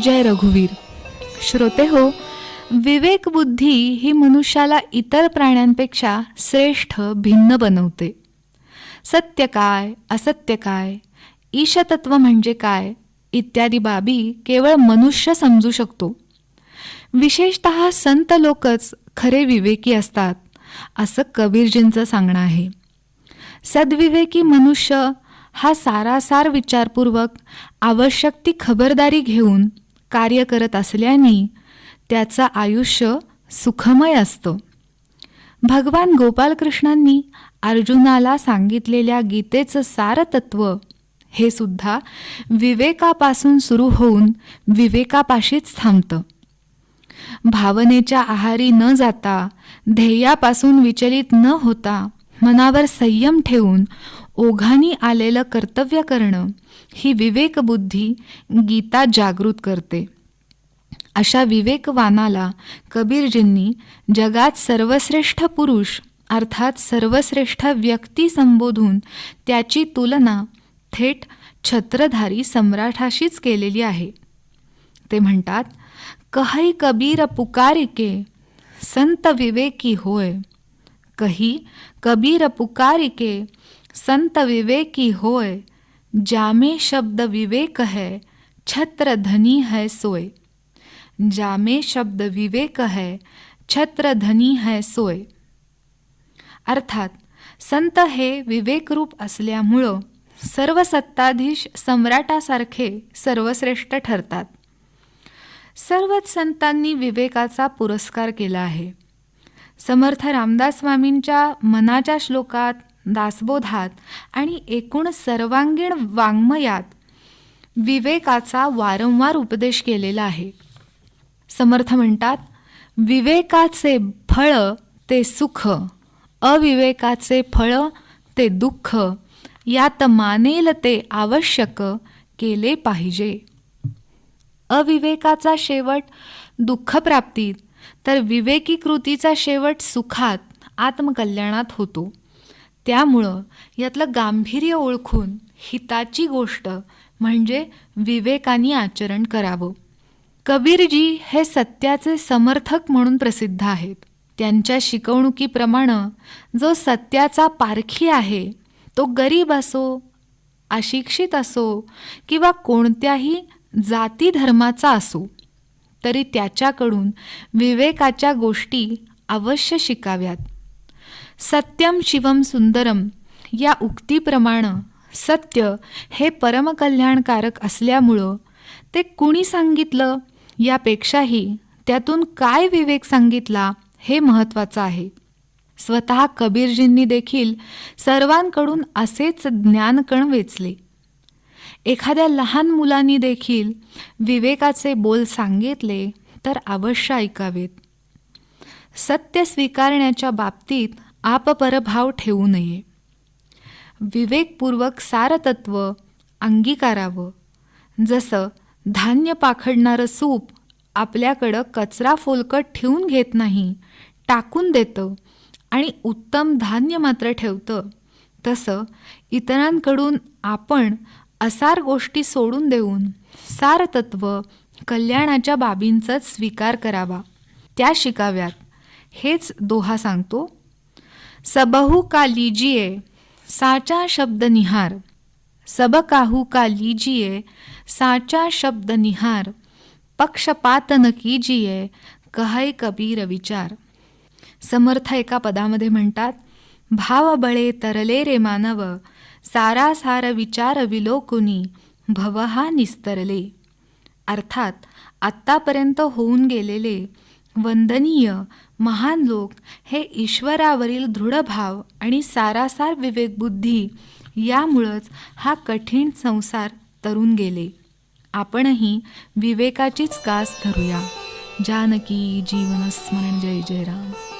जय रघुवीर. श्रोते हो विवेक बुद्धी ही मनुष्याला इतर प्राण्यांपेक्षा श्रेष्ठ भिन्न बनवते. सत्य काय असत्य काय ईशतत्व म्हणजे काय इत्यादी बाबी केवळ मनुष्य समजू शकतो. विशेषत संत लोकच खरे विवेकी असतात असं कबीरजींचं सांगणं आहे. सद्विवेकी मनुष्य हा सारासार विचारपूर्वक आवश्यक ती खबरदारी घेऊन कार्य करत असल्याने त्याचं आयुष्य सुखमय असतं. भगवान गोपालकृष्णांनी अर्जुनाला सांगितलेल्या गीतेचं सारतत्व हे सुद्धा विवेकापासून सुरू होऊन विवेकापाशीच थांबतं. भावनेच्या आहारी न जाता ध्येयापासून विचलित न होता मनावर संयम ठेवून ओघानी आलेलं कर्तव्य करणं ही विवेकबुद्धी गीता जागृत करते. अशा विवेकवानाला कबीरजींनी जगात सर्वश्रेष्ठ पुरुष अर्थात सर्वश्रेष्ठ व्यक्ती संबोधून त्याची तुलना थेट छत्रधारी सम्राटाशीच केलेली आहे. ते म्हणतात कहई कबीर पुकारिके संत विवेकी होय. कही कबीर पुकारिके संत विवेकी होय जामे शब्द विवेक है छत्र धनी है सोय। जामे शब्द विवेक है छत्र धनी है सोय। अर्थात संत हे विवेकरूप असल्यामुळं सर्व सत्ताधीश सम्राटासारखे सर्वश्रेष्ठ ठरतात. सर्वच संतांनी विवेकाचा पुरस्कार केला आहे. समर्थ रामदास स्वामींच्या मनाच्या श्लोकात दासबोधात आणि एकूण सर्वांगीण वाङ्मयात विवेकाचा वारंवार उपदेश केलेला आहे. समर्थ म्हणतात विवेकाचे फळ ते सुख अविवेकाचे फळ ते दुःख यात मानेल ते आवश्यक केले पाहिजे. अविवेकाचा शेवट दुःखप्राप्तीत तर विवेकी कृतीचा शेवट सुखात आत्मकल्याणात होतो. त्यामुळं यातलं गांभीर्य ओळखून हिताची गोष्ट म्हणजे विवेकानी आचरण करावं. कबीरजी हे सत्याचे समर्थक म्हणून प्रसिद्ध आहेत. त्यांच्या शिकवणुकीप्रमाणे जो सत्याचा पारखी आहे तो गरीब असो अशिक्षित असो किंवा कोणत्याही जाती धर्माचा असो तरी त्याच्याकडून विवेकाच्या गोष्टी अवश्य शिकाव्यात. सत्यम शिवम सुंदरम. या उक्तीप्रमाणे सत्य हे परमकल्याणकारक असल्यामुळं ते कुणी सांगितलं? यापेक्षाही त्यातून काय विवेक सांगितला हे महत्त्वाचं आहे. स्वतः कबीरजींनी देखील सर्वांकडून असेच ज्ञानकण वेचले. एखाद्या लहान मुलांनी देखील विवेकाचे बोल सांगितले तर अवश्य ऐकावेत. सत्य स्वीकारण्याच्या बाबतीत आपपरभाव ठेवू नये. विवेकपूर्वक सारतत्व अंगीकारावं. जसं धान्य पाखडणारं सूप आपल्याकडं कचरा फोलकट ठेवून घेत नाही टाकून देतं आणि उत्तम धान्य मात्र ठेवतं. तसं इतरांकडून आपण असार गोष्टी सोडून देऊन सारतत्व कल्याणाच्या बाबींचाच स्वीकार करावा. त्या शिकाव्यात. हेच दोहा सांगतो. सबहू का लीजिए साचा शब्द निहार। सबकाहू का लीजिए साचा शब्द निहार। पक्षपात न कीजिये कहय कबीर विचार। समर्थ एका पदामध्ये म्हणतात भाव बळे तरले रे मानव सारासार विचार विलोकुनी भवहा निस्तरले। अर्थात आत्तापर्यंत होऊन गेलेले वंदनीय महान लोक हे ईश्वरावरील दृढभाव आणि सारासार विवेकबुद्धी यामुळंच हा कठीण संसार तरून गेले. आपणही विवेकाचीच कास धरूया. जानकी जीवनस्मरण जय जय राम.